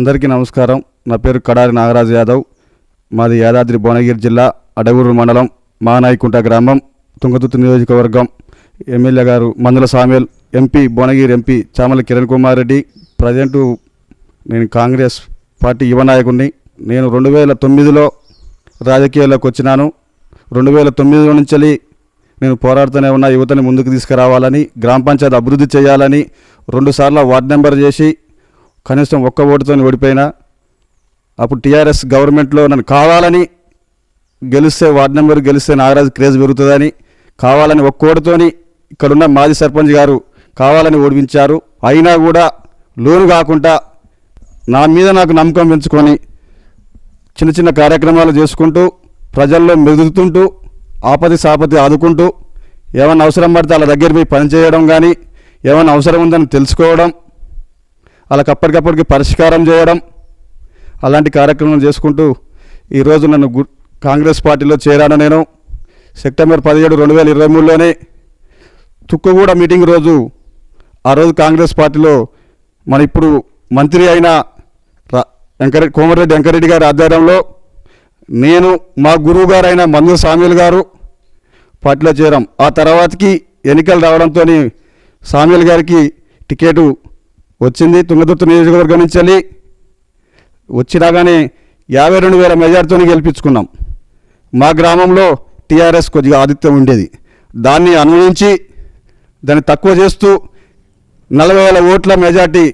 అందరికీ నమస్కారం. నా పేరు కడారి నాగరాజు యాదవ్. మాది యాదాద్రి భువనగిరి జిల్లా అడగూరు మండలం మానాయికుంట గ్రామం తుంగతుర్తి నియోజకవర్గం. ఎమ్మెల్యే గారు మందుల Samuel MP Bhuvanagiri MP Chamala Kiran Kumar Reddy. Present నేను కాంగ్రెస్ పార్టీ యువ నాయకుడిని. నేను రెండు వేల తొమ్మిదిలో రాజకీయాల్లోకి వచ్చినాను. రెండు వేల తొమ్మిదిలో నుంచి నేను పోరాడుతూనే ఉన్న యువతని ముందుకు తీసుకురావాలని గ్రామ పంచాయతీ అభివృద్ధి చేయాలని రెండుసార్లు వార్డు నెంబర్ చేసి కనీసం ఒక్క ఓటుతో ఓడిపోయినా అప్పుడు టీఆర్ఎస్ గవర్నమెంట్లో నన్ను కావాలని గెలిస్తే వార్డు నెంబర్ గెలిస్తే నాగరాజు క్రేజ్ పెరుగుతుందని కావాలని ఒక్క ఓటుతోని ఇక్కడున్న మాజీ సర్పంచ్ గారు కావాలని ఓడిపించారు. అయినా కూడా లోను కాకుండా నా మీద నాకు నమ్మకం పెంచుకొని చిన్న చిన్న కార్యక్రమాలు చేసుకుంటూ ప్రజల్లో మెదులుతుంటూ ఆపతి సాపతి ఆదుకుంటూ ఏమైనా అవసరం పడితే వాళ్ళ దగ్గర పోయి పనిచేయడం కానీ ఏమైనా అవసరం ఉందని తెలుసుకోవడం వాళ్ళకి అప్పటికప్పటికి పరిష్కారం చేయడం అలాంటి కార్యక్రమాలు చేసుకుంటూ ఈరోజు నన్ను గు కాంగ్రెస్ పార్టీలో చేరాను నేను. సెప్టెంబర్ పదిహేడు రెండు వేల ఇరవై మూడులోనే తుక్కుగూడ మీటింగ్ రోజు ఆ రోజు కాంగ్రెస్ పార్టీలో మన ఇప్పుడు మంత్రి అయిన వెంకరె కోమటిరెడ్డి వెంకరెడ్డి గారి ఆధ్వర్యంలో నేను మా గురువు గారైన మందు సామ్యుల్ గారు పార్టీలో చేరాం. ఆ తర్వాతకి ఎన్నికలు రావడంతో సామ్యుల్ గారికి టికెట్ వచ్చింది తుంగతుర్తి నియోజకవర్గం నుంచి వెళ్ళి వచ్చినా కానీ యాభై రెండు వేల మెజార్టీతో గెలిపించుకున్నాం. మా గ్రామంలో టీఆర్ఎస్ కొద్దిగా ఆదిత్యం ఉండేది. దాన్ని అన్వయించి దాన్ని తక్కువ చేస్తూ నలభై వేల ఓట్ల మెజార్టీ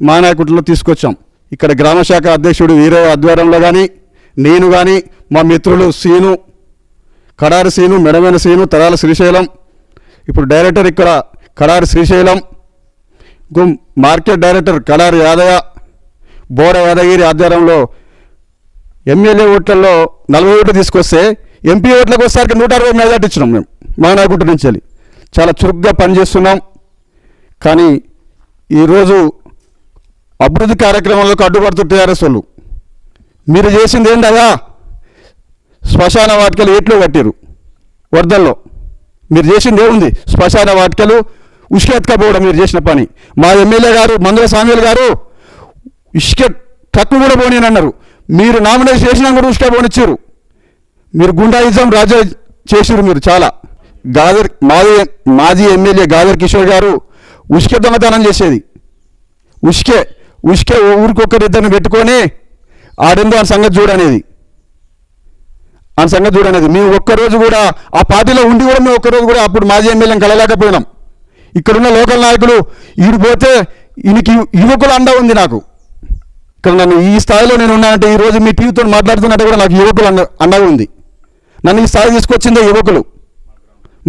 మా నాయకుట్లో తీసుకొచ్చాం. ఇక్కడ గ్రామ శాఖ అధ్యక్షుడు వీరయ్య ఆధ్వర్యంలో కానీ నేను కానీ మా మిత్రులు సీను కడారి సీను మెడమైన సీను తరాల శ్రీశైలం ఇప్పుడు డైరెక్టర్ ఇక్కడ కడారి శ్రీశైలం గుమ్ మార్కెట్ డైరెక్టర్ కడారి యాదయ్య బోడ యాదగిరి ఆధ్వర్యంలో ఎమ్మెల్యే ఓట్లలో నలభై ఓట్లు తీసుకొస్తే ఎంపీ ఓట్లకు వచ్చేసరికి నూట అరవై మెజార్టీ ఇచ్చినాం మేము మా నాయకుడి నుంచి వెళ్ళి. చాలా చురుగ్గా పనిచేస్తున్నాం. కానీ ఈరోజు అభివృద్ధి కార్యక్రమాలకు అడ్డుపడుతూ టీఆర్ఎస్ వాళ్ళు మీరు చేసింది ఏంటదా శ్మశాన వాటికలు ఏట్లో కట్టారు వరదల్లో. మీరు చేసింది ఏముంది? శ్మశాన వాటికలు ఉష్కెత్తుకపోవడం మీరు చేసిన పని. మా ఎమ్మెల్యే గారు మందుల సామ్యులు గారు ఇసుక ట్రక్కు కూడా పోనీ అన్నారు. మీరు నామినేషన్ చేసినా కూడా ఉసుక పోనిచ్చారు. మీరు గుండాయిజం రాజా చేసిరు మీరు చాలా. గాదర్ మాజీ మాజీ ఎమ్మెల్యే గాదర్ కిషోర్ గారు ఉసుక దొంగతనం చేసేది. ఉసుకే ఉసుకే ఊరికొకరిద్దరిని పెట్టుకొని ఆడిందో ఆ సంగతి చూడనేది. ఆ సంగతి చూడనేది. మేము ఒక్కరోజు కూడా ఆ పార్టీలో ఉండి కూడా మేము ఒక్కరోజు కూడా అప్పుడు మాజీ ఎమ్మెల్యేని కలలేకపోయినాం ఇక్కడున్న లోకల్ నాయకులు ఈడు పోతే ఈయనకి యువకుల అండ ఉంది నాకు. ఇక్కడ నన్ను ఈ స్థాయిలో నేను ఉన్నానంటే ఈ రోజు మీ టీవీతో మాట్లాడుతున్నట్టు కూడా నాకు యువకులు అండ అండగా ఉంది. నన్ను ఈ స్థాయి తీసుకొచ్చిందే యువకులు.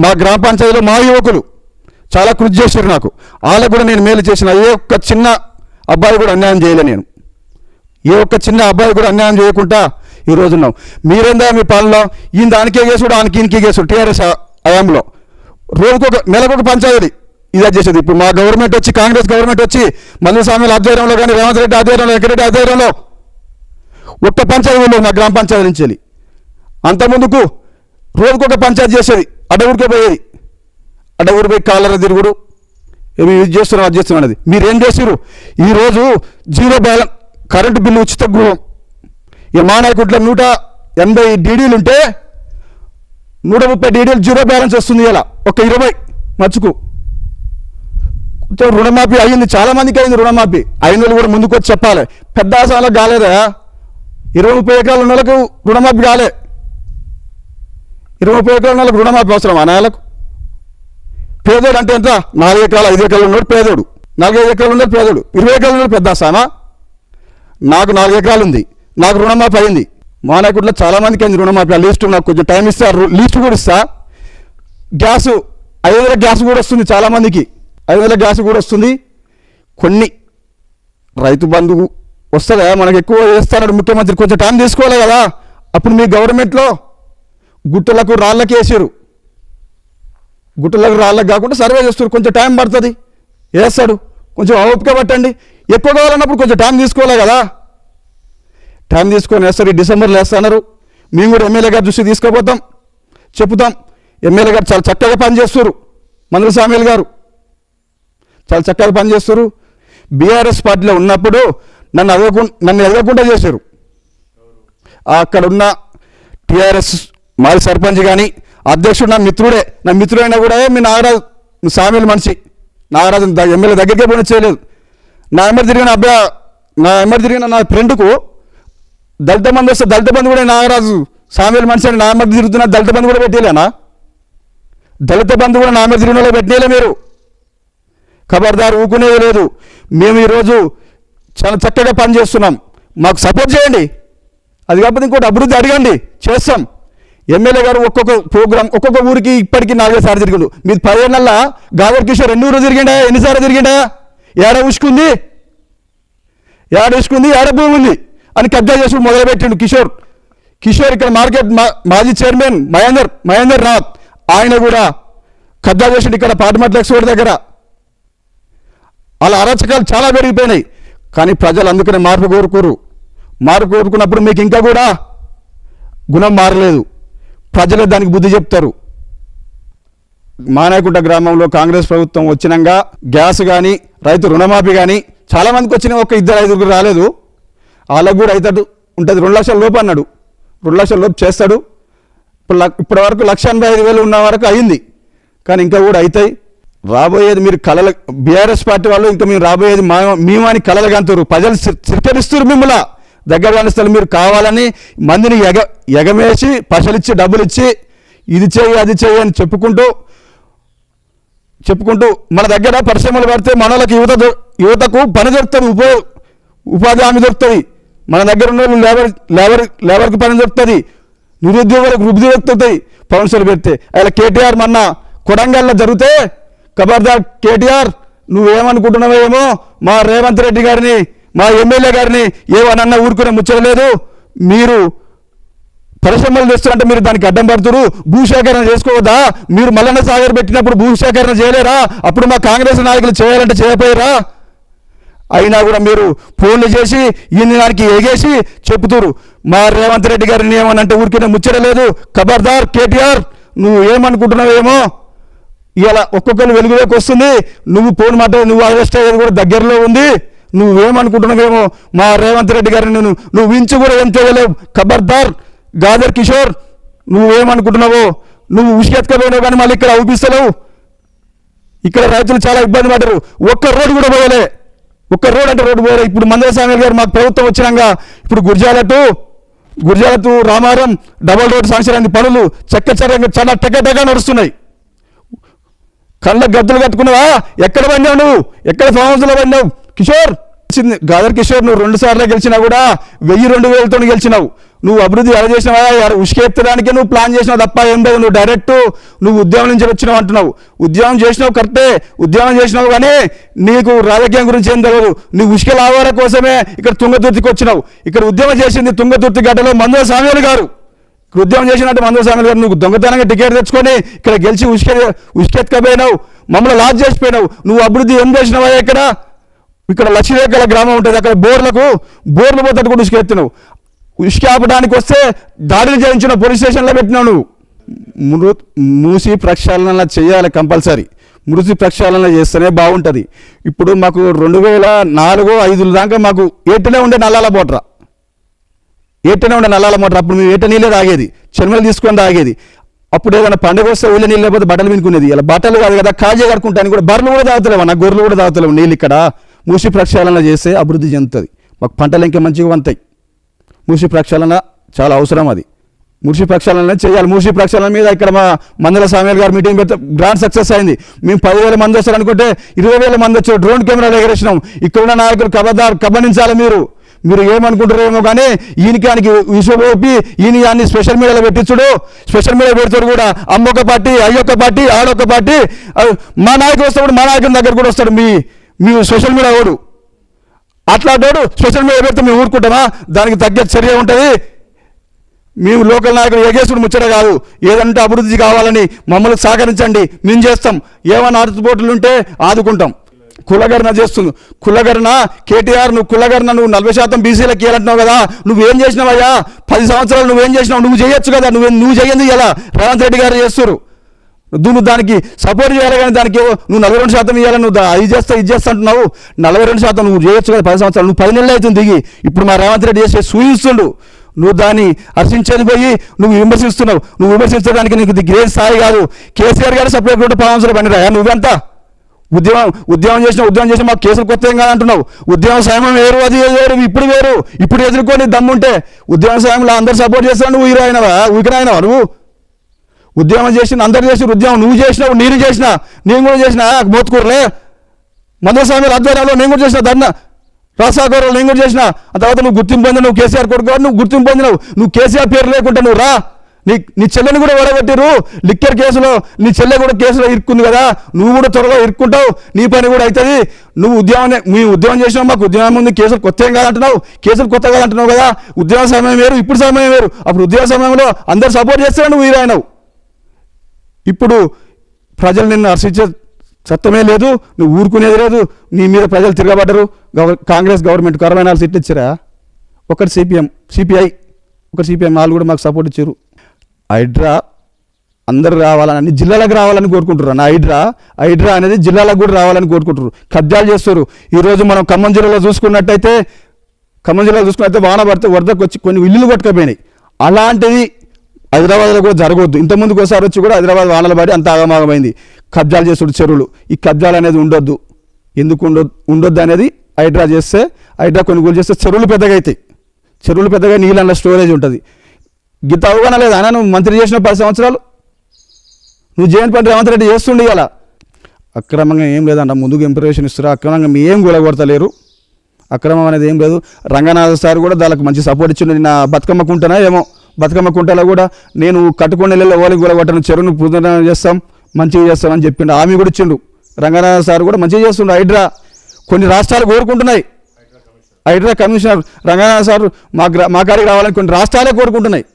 మా గ్రామ పంచాయతీలో మా యువకులు. చాలా కృషి చేశారు నాకు. వాళ్ళకు కూడా నేను మేలు చేసిన ఏ ఒక్క చిన్న అబ్బాయి కూడా అన్యాయం చేయలే నేను. ఏ ఒక్క చిన్న అబ్బాయి కూడా అన్యాయం చేయకుండా ఈ రోజు ఉన్నాం. మీరేందా మీ పాలనలో? ఈయన దానికే చేసుడు ఆయనకి ఈయనకి చేసుడు టీఆర్ఎస్ హయాంలో. రోజుకొక నెలకొక పంచాయతీ. ఇదే చేసేది. ఇప్పుడు మా గవర్నమెంట్ వచ్చి కాంగ్రెస్ గవర్నమెంట్ వచ్చి మల్లి ఆధ్వర్యంలో కానీ రేవంత్ రెడ్డి ఆధ్వర్యంలో వెంకరెడ్డి ఆధ్వర్యంలో ఒక్క పంచాయతీ ఉండదు మా గ్రామ పంచాయతీ నుంచి వెళ్ళి. అంతకుముందుకు రోజుకొక పంచాయతీ చేసేది అడవుడికి పోయేది. అడవుడు పోయి కాలర తిరుగుడు. ఏమి ఇది చేస్తున్నాం అది చేస్తున్నాం అనేది. మీరు ఏం చేసారు ఈరోజు జీరో బ్యాలెన్స్ కరెంటు బిల్లు ఉచిత గృహం. ఈ మానాయకుట్లో నూట ఎనభై డీడీలు ఉంటే నూట ముప్పై డీడీలు జీరో బ్యాలెన్స్ వస్తుంది ఇలా. ఒక ఇరవై మచ్చుకు. రుణమాఫీ అయ్యింది. చాలా మందికి అయింది రుణమాఫీ. అయిన వాళ్ళు కూడా ముందుకు వచ్చి చెప్పాలి. పెద్ద ఆసాలకు కాలేదా ఇరవై ముప్పై ఎకరాల ఉన్న వాళ్ళకు రుణమాఫీ కాలే. ఇరవై ముప్పై ఎకరాల ఉన్న వాళ్ళకు రుణమాఫీ అవసరం ఆ నెలకు పేదోడు అంటే ఎంత? నాలుగు ఎకరాలు ఐదు ఎకరాలు ఉన్నాడు పేదోడు. నాలుగైదు ఎకరాలు ఉన్నాడు పేదోడు. ఇరవై ఎకరాలు ఉన్నాడు పెద్ద ఆసామా నాకు నాలుగు ఎకరాలు ఉంది. నాకు రుణమాఫీ అయింది. మా నాయకుడిలో చాలా మందికి అయింది రుణమాఫీ. ఆ లిస్ట్ నాకు కొంచెం టైం ఇస్తా. లిస్ట్ కూడా ఇస్తా. గ్యాసు ఐదు గ్యాస్ కూడా వస్తుంది చాలా మందికి. ఐదు వందల గ్యాస్ కూడా వస్తుంది. కొన్ని రైతు బంధువు వస్తుందా మనకు ఎక్కువ వేస్తాడు ముఖ్యమంత్రి కొంచెం టైం తీసుకోవాలి కదా. అప్పుడు మీ గవర్నమెంట్లో గుట్టలకు రాళ్ళకి వేసారు. గుట్టలకు రాళ్ళకి కాకుండా సర్వే చేస్తారు. కొంచెం టైం పడుతుంది. వేస్తాడు కొంచెం ఓపిక పట్టండి. ఎక్కువ కావాలన్నప్పుడు కొంచెం టైం తీసుకోవాలి కదా. టైం తీసుకొని వేస్తారు. ఈ డిసెంబర్లో వేస్తున్నారు. మేము కూడా ఎమ్మెల్యే గారు చూసి తీసుకుపోతాం. చెప్తాం ఎమ్మెల్యే గారు చాలా చక్కగా పనిచేస్తారు. మందుల సామ్యుల్ గారు. చాలా చక్కగా పనిచేస్తారు. బీఆర్ఎస్ పార్టీలో ఉన్నప్పుడు నన్ను ఎదగకు నన్ను ఎదగకుండా చేశారు. అక్కడ ఉన్న టిఆర్ఎస్ మాజీ సర్పంచ్ కానీ అధ్యక్షుడు నా మిత్రుడే నా మిత్రుడైనా కూడా మీ నాగరాజు సామీల మనిషి నాగరాజు ఎమ్మెల్యే దగ్గరికే పోనీ చేయలేదు. నా ఎమ్మెల్యే తిరిగిన అబ్బాయి నా ఎమ్మెల్యే తిరిగిన నా ఫ్రెండ్కు దళిత బంధు వస్తే దళిత బంధు కూడా నాగరాజు సామీల మనిషి అని నా ఎమ్మెల్యే తిరుగుతున్న దళిత బంధు కూడా పెట్టేలేనా? దళిత బంధు కూడా నా ఎమ్మెల్యే తిరిగిన వాళ్ళు మీరు. ఖబర్దారు ఊకునేది లేదు. మేము ఈరోజు చాలా చక్కగా పనిచేస్తున్నాం. మాకు సపోర్ట్ చేయండి. అది కాకపోతే ఇంకోటి అభివృద్ధి అడగండి. చేస్తాం. ఎమ్మెల్యే గారు ఒక్కొక్క ప్రోగ్రామ్ ఒక్కొక్క ఊరికి ఇప్పటికీ నాలుగైదు సార్లు తిరిగిండు. మీ పదేళ్ళ గాదర్ కిషోర్ ఎన్ని ఊరు తిరిగిండా? ఎన్నిసార్లు తిరిగిండా? ఏడ ఉసుకుంది? ఏడ ఉసుకుంది? ఏడ భూమి ఉంది? అని కబ్జా చేసుకుని మొదలుపెట్టిండు కిషోర్. కిషోర్ ఇక్కడ మార్కెట్ మా- మాజీ చైర్మన్ మహేందర్ మహేందర్ నాథ్ ఆయన కూడా కబ్జా చేసిండు ఇక్కడ పాటమట్ల ఎక్స్పోర్ట్ దగ్గర. అలా అరాచకాలు చాలా పెరిగిపోయినాయి. కానీ ప్రజలు అందుకనే మార్పు కోరుకోరు. మార్పు కోరుకున్నప్పుడు మీకు ఇంకా కూడా గుణం మారలేదు. ప్రజలే దానికి బుద్ధి చెప్తారు. మానాయకుంట గ్రామంలో కాంగ్రెస్ ప్రభుత్వం వచ్చినాక గ్యాస్ కానీ రైతు రుణమాఫీ కానీ చాలా మందికి వచ్చిన ఒక ఇద్దరు ఐదుగురు రాలేదు. వాళ్ళకు కూడా అవుతాడు ఉంటుంది. రెండు లక్షల లోపు అన్నాడు. రెండు లక్షల లోపు చేస్తాడు. ఇప్పుడు లక్- ఇప్పటి వరకు లక్ష ఎనభై ఐదు వేలు ఉన్న వరకు అయింది. కానీ ఇంకా కూడా అవుతాయి రాబోయేది మీరు కళల బీఆర్ఎస్ పార్టీ వాళ్ళు ఇంకా మేము రాబోయేది మా మేము అని కళలు కంటారు ప్రజలు చిరికరిస్తారు మిమ్మల్ని. దగ్గర కానిస్తారు మీరు కావాలని మందిని ఎగ ఎగమేసి పసలిచ్చి డబ్బులు ఇచ్చి ఇది చేయి అది చేయి అని చెప్పుకుంటూ చెప్పుకుంటూ మన దగ్గర పరిశ్రమలు పడితే మనలకు యువత యువతకు పని దొరుకుతుంది ఉపో ఉపాధి హామీ దొరుకుతుంది. మన దగ్గర ఉన్న వాళ్ళు లేబర్ లేబర్ లేబర్కి పని దొరుకుతుంది. నిరుద్యోగులకు వృద్ధి దొరుకుతుంది. పౌన్సలు పెడితే. అలా కేటీఆర్ మొన్న కొడంగల్లో జరిగితే ఖబర్దార్ కేటీఆర్ నువ్వేమనుకుంటున్నావో ఏమో? మా రేవంత్ రెడ్డి గారిని మా ఎమ్మెల్యే గారిని ఏమనన్నా ఊరుకునే ముచ్చలేదు మీరు పరిశ్రమలు తెస్తారంటే మీరు దానికి అడ్డం పడుతురు. భూసేకరణ చేసుకోవద్దా? మీరు మల్లన్న సాగర్ పెట్టినప్పుడు భూసేకరణ చేయలేరా? అప్పుడు మా కాంగ్రెస్ నాయకులు చేయాలంటే చేయపోయారా అయినా కూడా మీరు ఫోన్లు చేసి ఇన్ని దానికి ఎగేసి చెబుతురు. మా రేవంత్ రెడ్డి గారిని ఏమనంటే ఊరికే ముచ్చడలేదు ఖబర్దార్ కేటీఆర్ నువ్వు ఏమనుకుంటున్నావేమో ఇలా ఒక్కొక్కరు వెలుగులోకి వస్తుంది. నువ్వు పోను మాట నువ్వు అరెస్ట్ అయ్యేది కూడా దగ్గరలో ఉంది. నువ్వేమనుకుంటున్నావేమో మా రేవంత్ రెడ్డి గారిని నేను నువ్వు వించు కూడా ఏం చేయలేవు. ఖబర్దార్ గాదర్ కిషోర్ నువ్వేమనుకుంటున్నావో నువ్వు ఉసుకెత్తుకపోయినావు కానీ మళ్ళీ ఇక్కడ అవుపిస్తలేవు ఇక్కడ రైతులు చాలా ఇబ్బంది పడ్డారు. ఒక్క రోడ్డు కూడా పోయలే. ఒక్క రోడ్ అంటే రోడ్డు పోయలే. ఇప్పుడు మందర స్వామి గారు మాకు ప్రభుత్వం వచ్చినాక ఇప్పుడు Gurjala to Gurjala to Ramaram double road sanction పనులు చెక్క చాలా టెక్కటెక్క నడుస్తున్నాయి. కళ్ళ గద్దలు కట్టుకున్నావా? ఎక్కడ పడినావు నువ్వు? ఎక్కడ ఫామ్ హౌస్లో పడినావు? కిషోర్! గాదర్ కిషోర్ నువ్వు రెండు సార్లు గెలిచినా కూడా వెయ్యి రెండు వేలతో గెలిచినావు. నువ్వు అభివృద్ధి ఎలా చేసినావా? ఎర- ఉసుకెత్తడానికే నువ్వు ప్లాన్ చేసినావు తప్ప ఏం లేవు. నువ్వు డైరెక్ట్ నువ్వు ఉద్యోగం నుంచి వచ్చినావు అంటున్నావు. ఉద్యోగం చేసినావు కరెక్టే. ఉద్యోగం చేసినావు కానీ నీకు రాజకీయం గురించి ఏం తెలియదు నువ్వు ఉసుక లాభాల కోసమే ఇక్కడ తుంగతుర్తికి వచ్చినావు. ఇక్కడ ఉద్యమం చేసింది తుంగతుర్తి గడ్డలో మందుల సామ్యాలు గారు. ఇక్కడ ఉద్యమం చేసినట్టు మందు స్వామి గారు నువ్వు దొంగతనంగా టికెట్ తెచ్చుకొని ఇక్కడ గెలిచి ఉసుకె ఉసుకెత్తుకపోయినావు మమ్మల్ని లాజ్ చేసిపోయినావు నువ్వు అభివృద్ధి ఏం చేసినావా ఇక్కడ? ఇక్కడ లక్ష్మీరేఖల గ్రామం ఉంటుంది అక్కడ బోర్లకు బోర్లు పోతాడు కూడా ఉసుకెత్తినావు ఉసుక ఆపడానికి వస్తే దాడిని చేయించిన పోలీస్ స్టేషన్లో పెట్టినావు నువ్వు. మృ మూసి ప్రక్షాళన చేయాలి కంపల్సరీ. మృతి ప్రక్షాళన చేస్తేనే బాగుంటుంది. ఇప్పుడు మాకు రెండు వేల నాలుగు ఐదు దాకా మాకు ఏటనే ఉండే నల్లాల బోట్రా. ఏటనే ఉండే నల్లాల మోటార్ అప్పుడు మేము ఏట నీళ్ళే తాగేది. చెనుమలు తీసుకొని తాగేది. అప్పుడు ఏదైనా పండుగ వస్తే ఊళ్ళో నీళ్ళు లేకపోతే బట్టలు వినుకునేది. ఇలా బట్టలు కాదు కదా కాజే కడుకుంటాను కూడా బర్రెలు కూడా తాగుతలేవు నా గొర్రెలు కూడా తాగుతలేవు నీళ్ళు ఇక్కడ. మూసి ప్రక్షాళన చేస్తే అభివృద్ధి చెందుతుంది. మాకు పంటలు ఇంకా మంచిగా వంతాయి మూసి ప్రక్షాళన చాలా అవసరం అది. మూసి ప్రక్షాళన చేయాలి. మూసి ప్రక్షాళన మీద ఇక్కడ మా మందల స్వామి గారు మీటింగ్ పెడితే గ్రాండ్ సక్సెస్ అయింది. మేము పదివేల మంది వస్తారు అనుకుంటే ఇరవై వేల మంది వచ్చారు. డ్రోన్ కెమెరా ఎగరేసినాం. ఇక్కడున్న నాయకులు కబదారు గమనించాలి మీరు. మీరు ఏమనుకుంటారేమో కానీ ఈయనకి ఆయనకి విశ్వపోపి ఈయన దాన్ని స్పెషల్ మీడియాలో పెట్టించుడు. స్పెషల్ మీడియా పెడతాడు కూడా. అమ్మొక పార్టీ అయ్యొక్క పార్టీ ఆడొక్క పార్టీ. మా నాయకుడు వస్తాడు మా నాయకుని దగ్గర కూడా వస్తాడు. మీ మీ సోషల్ మీడియా ఓడు అట్లాంటోడు సోషల్ మీడియా పెడితే మేము ఊరుకుంటామా? దానికి తగ్గ చర్య ఉంటుంది. మేము లోకల్ నాయకులు ఎగేసుడు ముచ్చట కాదు. ఏదంటే అభివృద్ధి కావాలని మమ్మల్ని సహకరించండి. మేము చేస్తాం. ఏమైనా ఆటుపోట్లు ఉంటే ఆదుకుంటాం. కులగరణ చేస్తుంది కులగరణ కేటీఆర్ నువ్వు కులగరణ నువ్వు నలభై శాతం బీసీలకు ఇవ్వాలంటున్నావు కదా నువ్వేం చేసినావయ్యా? పది సంవత్సరాలు నువ్వేం చేసినావు? నువ్వు చేయొచ్చు కదా నువ్వు నువ్వు చేయండి ఇలా రేవంత్ రెడ్డి గారు చేస్తారు నువ్వు దానికి సపోర్ట్ చేయాలి కానీ దానికి నువ్వు నలభై రెండు శాతం ఇవ్వాలి నువ్వు ఇది చేస్తా ఇది చేస్తా అంటున్నావు. నలభై రెండు శాతం నువ్వు చేయొచ్చు కదా పది సంవత్సరాలు. నువ్వు పది నెలలు అవుతుంది దిగి. ఇప్పుడు మా రేవంత్ రెడ్డి చేసే సూచిస్తుండు. నువ్వు దాన్ని హర్షించేది పోయి నువ్వు విమర్శిస్తున్నావు. నువ్వు విమర్శించడానికి నీకు ఇది స్థాయి కాదు. కేసీఆర్ గారు సపరేట్ కూడా పరామర్శలు పండిరా నువ్వెంత? ఉద్యమం ఉద్యమం చేసిన ఉద్యమం చేసిన మాకు కేసులు కొత్త ఏం కాదంటున్నావు. ఉద్యమ సాయం వేరు అది వేరు ఇప్పుడు వేరు. ఇప్పుడు ఎదుర్కొని దమ్ముంటే ఉద్యమ సాయంలో అందరు సపోర్ట్ చేస్తాను నువ్వు హీరో అయినవా? ఊరికనే నువ్వు? ఉద్యమం చేసిన అందరు చేసిన ఉద్యమం నువ్వు చేసినావు నేను చేసిన నేను కూడా చేసిన మోత్కూరులే? మందస్వామి ఆధ్వర్యంలో నేను కూడా చేసిన ధర్నా. రాసాగౌరవ నేను కూడా చేసిన. ఆ తర్వాత నువ్వు గుర్తింపు పొందిన నువ్వు కేసీఆర్ కొడుకు నువ్వు గుర్తింపు పొందినవు. నువ్వు కేసీఆర్ పేరు లేకుంటా నువ్వు రా. నీ నీ చెల్లెని కూడా ఓడగొట్టిరు లిక్కర్ కేసులో నీ చెల్లె కూడా కేసులో ఇరుక్కుంది కదా. నువ్వు కూడా త్వరలో ఇరుక్కుంటావు. నీ పని కూడా అవుతుంది నువ్వు ఉద్యమం మీ ఉద్యమం చేసినావు మాకు. ఉద్యమం ఉంది కేసులు కొత్త ఏం కాదంటున్నావు. కేసులు కొత్త కాదంటున్నావు కదా. ఉద్యమ సమయం వేరు ఇప్పుడు సమయం వేరు. అప్పుడు ఉద్యమ సమయంలో అందరు సపోర్ట్ చేస్తారా నువ్వు హీరో అయినావు ఇప్పుడు ప్రజలు నిన్ను హర్షించే సత్వమే లేదు. నువ్వు ఊరుకునేది లేదు. నీ మీద ప్రజలు తిరగబడ్డరు. గవ- కాంగ్రెస్ గవర్నమెంట్ అరవై నాలుగు సీట్లు ఇచ్చారా? ఒకటి సిపిఎం సిపిఐ ఒకటి సిపిఎం వాళ్ళు కూడా మాకు సపోర్ట్ ఇచ్చారు హైడ్రా అందరు రావాలని అన్ని జిల్లాలకు రావాలని కోరుకుంటారు నా హైడ్రా. హైడ్రా అనేది జిల్లాలకు కూడా రావాలని కోరుకుంటారు కబ్జాలు చేస్తారు ఈరోజు మనం ఖమ్మం జిల్లాలో చూసుకున్నట్టయితే ఖమ్మం జిల్లాలో చూసుకున్నట్లయితే వాన పడితే వరదకు వచ్చి కొన్ని ఇల్లులు కొట్టుకపోయినాయి. అలాంటిది హైదరాబాద్లో కూడా జరగవద్దు. ఇంతకుముందుకు ఒకసారి వచ్చి కూడా హైదరాబాద్ వానలు పడి అంత ఆగమాగమైంది. కబ్జాలు చేస్తుడు చెరువులు. ఈ కబ్జాలు అనేది ఉండొద్దు. ఎందుకు ఉండొద్దు ఉండొద్దు అనేది హైడ్రా చేస్తే హైడ్రా కొనుగోలు చేస్తే చెరువులు పెద్దగా అవుతాయి చెరువులు పెద్దగా నీళ్ళ స్టోరేజ్ ఉంటుంది. గీత అవగాహన అయినా నువ్వు మంత్రి చేసిన పది సంవత్సరాలు నువ్వు జగన్ పట్టి రేవంత్ రెడ్డి చేస్తుండే ఇలా అక్రమంగా ఏం లేదంట. ముందుకు ఇంప్రెషన్ ఇస్తారు. అక్రమంగా మీ ఏం కూలగొడతలేరు అక్రమం అనేది ఏం లేదు. రంగనాథ సార్ కూడా దానికి మంచి సపోర్ట్ ఇచ్చిండు. నిన్న బతుకమ్మ కుంటనా ఏమో? బతుకమ్మ కుంటలో కూడా నేను కట్టుకుని నెలలో ఓలికి కూలగొట్టను చెరువును పునరుద్ధరణ చేస్తాం. మంచిగా చేస్తామని చెప్పిండు. ఆమె కూడా ఇచ్చిండు. రంగనాథ సార్ కూడా మంచిగా చేస్తుండు. హైడ్రా కొన్ని రాష్ట్రాలు కోరుకుంటున్నాయి. హైడ్రా కమిషనర్. రంగనాథ సార్ మా మా కాడికి రావాలని కొన్ని రాష్ట్రాలే కోరుకుంటున్నాయి.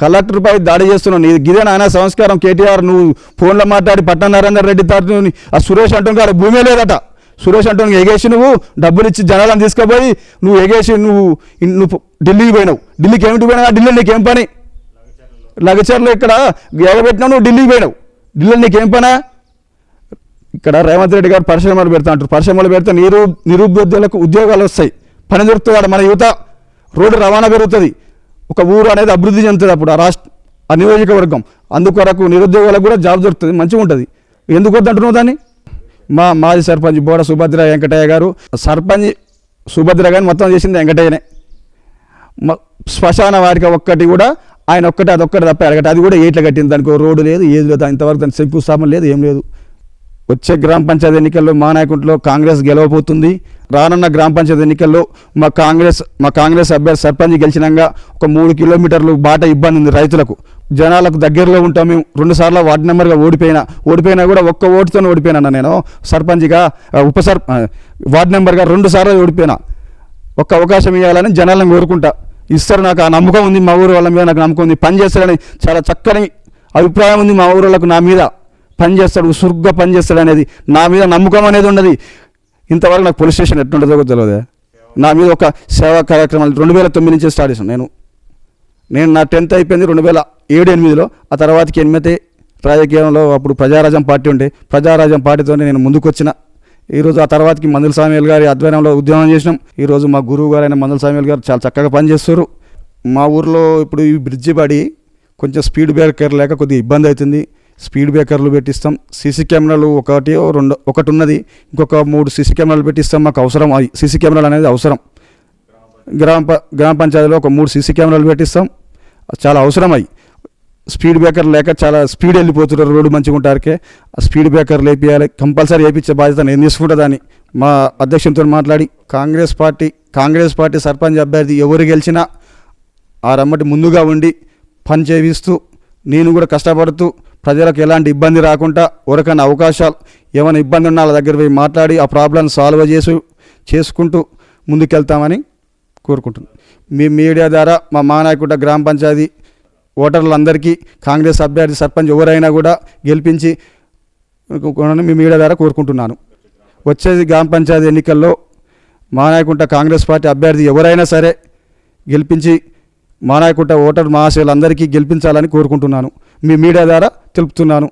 కలెక్టర్పై దాడి చేస్తున్నావు. నీ గిదే నాయన సంస్కారం. కేటీఆర్ నువ్వు ఫోన్లో మాట్లాడి పట్టణ నరేందర్ రెడ్డి తాడు ఆ సురేష్ అంటుంది కాదు భూమే లేదట. సురేష్ అంటుంది ఎగేసి నువ్వు డబ్బులు ఇచ్చి జనాలను తీసుకుపోయి నువ్వు ఎగేసి నువ్వు నువ్వు ఢిల్లీకి పోయినావు. ఢిల్లీకి ఏమిటి పోయినా ఢిల్లీ నీకేం పని? లగచర్లో ఇక్కడ ఎగబెట్టినావు నువ్వు ఢిల్లీకి పోయినావు. ఢిల్లీలో నీకేం పనా? ఇక్కడ రేవంత్ రెడ్డి గారు పరిశ్రమలు పెడతా అంటారు. పరిశ్రమలు పెడితే నిరు నిరుద్యోగులకు ఉద్యోగాలు వస్తాయి. పని దొరుకుతుంది మన యువత. రోడ్డు రవాణా పెరుగుతుంది. ఒక ఊరు అనేది అభివృద్ధి చెందుతుంది అప్పుడు ఆ రాష్ట్ర ఆ నియోజకవర్గం. అందుకొరకు నిరుద్యోగులకు కూడా జాబ్ దొరుకుతుంది మంచిగా ఉంటుంది. ఎందుకు వద్దంటున్నావు దాన్ని? మా మాజీ సర్పంచ్ బోడ సుభద్ర వెంకటయ్య గారు సర్పంచ్ సుభద్ర గారిని మొత్తం చేసింది వెంకటయ్యనే. మ- శ్మశాన వారిక ఒక్కటి కూడా ఆయన ఒక్కటి అది ఒక్కటి తప్ప అడగట అది కూడా ఏట్ల కట్టింది దానికి ఓ రోడ్డు లేదు ఏది లేదు ఇంతవరకు దానికి శంకుస్థాపన లేదు ఏం లేదు. వచ్చే గ్రామ పంచాయతీ ఎన్నికల్లో మా నాయకుంట్లో కాంగ్రెస్ గెలవబోతుంది. రానున్న గ్రామ పంచాయతీ ఎన్నికల్లో మా కాంగ్రెస్ మా కాంగ్రెస్ అభ్యర్థి సర్పంచ్ గెలిచినాక ఒక మూడు కిలోమీటర్లు బాట ఇబ్బంది ఉంది రైతులకు. జనాలకు దగ్గరలో ఉంటాం మేము. రెండుసార్లు వార్డు నెంబర్గా ఓడిపోయినా ఓడిపోయినా కూడా ఒక్క ఓటుతో ఓడిపోయినా నేను. సర్పంచ్గా ఉపసర్ ఉప సర్ వార్డు నెంబర్గా రెండు సార్లు ఓడిపోయినా. ఒక్క అవకాశం ఇవ్వాలని జనాలను కోరుకుంటా. ఇస్తారు నాకు ఆ నమ్మకం ఉంది మా ఊరు వాళ్ళ మీద నాకు నమ్మకం ఉంది. పని చేస్తాడని చాలా చక్కని అభిప్రాయం ఉంది మా ఊరు వాళ్ళకు నా మీద. పని చేస్తాడు సురుగ్గా పని అనేది నా మీద నమ్మకం అనేది ఉన్నది ఇంతవరకు నాకు పోలీస్ స్టేషన్ ఎట్లుంటుందో కూడా తెలియదు నా మీద ఒక సేవా కార్యక్రమాలు రెండు వేల తొమ్మిది నుంచి స్టార్ట్ చేశాను నేను. నేను నా టెన్త్ అయిపోయింది రెండు వేల ఏడు ఎనిమిదిలో. ఆ తర్వాతకి ఎనిమిది రాజకీయంలో అప్పుడు ప్రజారాజ్యం పార్టీ ఉండే ప్రజారాజ్యం పార్టీతోనే నేను ముందుకు వచ్చిన ఈరోజు ఆ తర్వాతకి మందుల సామ్యాల్ గారి ఆధ్వర్యంలో ఉద్యమం చేసినాం. ఈరోజు మా గురువు గారైన మందుల సామ్యాల్ గారు చాలా చక్కగా పనిచేస్తారు. మా ఊర్లో ఇప్పుడు ఈ బ్రిడ్జి పడి కొంచెం స్పీడ్ బ్రేకర్ లేక కొద్దిగా ఇబ్బంది అవుతుంది. స్పీడ్ బ్రేకర్లు పెట్టిస్తాం సీసీ కెమెరాలు ఒకటి రెండు ఒకటి ఉన్నది ఇంకొక మూడు సీసీ కెమెరాలు పెట్టిస్తాం మాకు అవసరం అది సీసీ కెమెరాలు అనేది అవసరం. గ్రామ ప- గ్రామ పంచాయతీలో ఒక మూడు సీసీ కెమెరాలు పెట్టిస్తాం చాలా అవసరం అవి స్పీడ్ బ్రేకర్ లేక చాలా స్పీడ్ వెళ్ళిపోతున్నారు రోడ్డు మంచిగా ఉంటారకే ఆ స్పీడ్ బ్రేకర్ లేపియాలి కంపల్సరీ వేయించే బాధ్యత నేను తీసుకుంటుందని మా అధ్యక్షునితో మాట్లాడి Congress party Congress party sarpanch అభ్యర్థి ఎవరు గెలిచినా ఆ రమ్మటి ముందుగా ఉండి పని చేయిస్తూ నేను కూడా కష్టపడుతూ ప్రజలకు ఎలాంటి ఇబ్బంది రాకుండా ఎవరికైనా అవకాశాలు ఏమైనా ఇబ్బంది ఉన్నా వాళ్ళ దగ్గర పోయి మాట్లాడి ఆ ప్రాబ్లం సాల్వ్ చేసి చేసుకుంటూ ముందుకెళ్తామని కోరుకుంటున్నాను మీ మీడియా ద్వారా మా మానాయకుట గ్రామ పంచాయతీ ఓటర్లందరికీ కాంగ్రెస్ అభ్యర్థి సర్పంచ్ ఎవరైనా కూడా గెలిపించి మీ మీడియా ద్వారా కోరుకుంటున్నాను. వచ్చేది గ్రామ పంచాయతీ ఎన్నికల్లో మానాయకుంట కాంగ్రెస్ పార్టీ అభ్యర్థి ఎవరైనా సరే గెలిపించి మానాయకుంట ఓటర్ మహాశయులందరికీ గెలిపించాలని కోరుకుంటున్నాను. మీ మీడియా ద్వారా తెలుపుతున్నాను.